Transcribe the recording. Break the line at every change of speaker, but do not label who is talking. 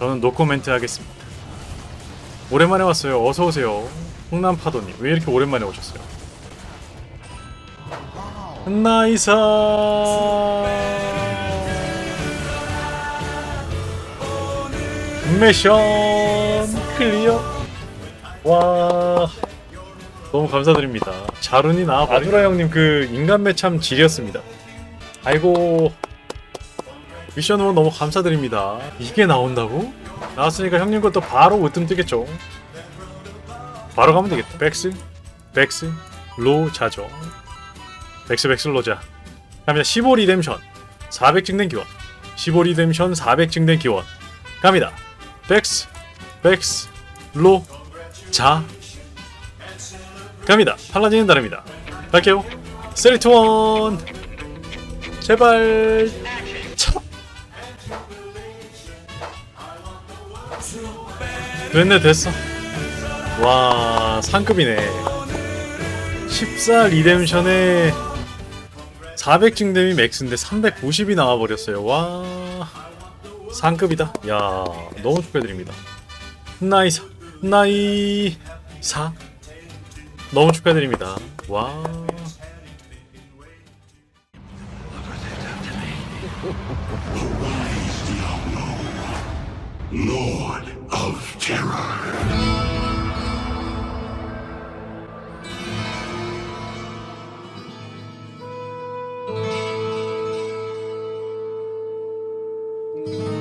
저는 노코멘트 하겠습니다. 오랜만에 왔어요. 어서 오세요. 홍남 파도님 왜 이렇게 오랜만에 오셨어요? 나이사 미션 클리어 와 너무 감사드립니다 자룬이 나와버린 아두라 형님 그 인간매 참 지렸습니다 아이고 미션 후원 너무 감사드립니다. 이게 나온다고? 나왔으니까 형님 것도 바로 으뜸 뜨겠죠. 바로 가면 되겠다. 백스 백스 로 자죠 백스 백스 로자. 갑니다. 15 리뎀션. 400 증된 기원. 15 리뎀션 400 증된 기원. 갑니다. 백스 백스 로 자. 갑니다. 팔라딘은 다릅니다. 갈게요. 셀리트원. 제발 됐네 됐어. 와 상급이네. 14 리뎀션에 400 증dem이 맥스인데 390이 나와버렸어요. 와 상급이다. 야 너무 축하드립니다. 나이사 나이사. 너무 축하드립니다. 와
Lord of Terror. thank you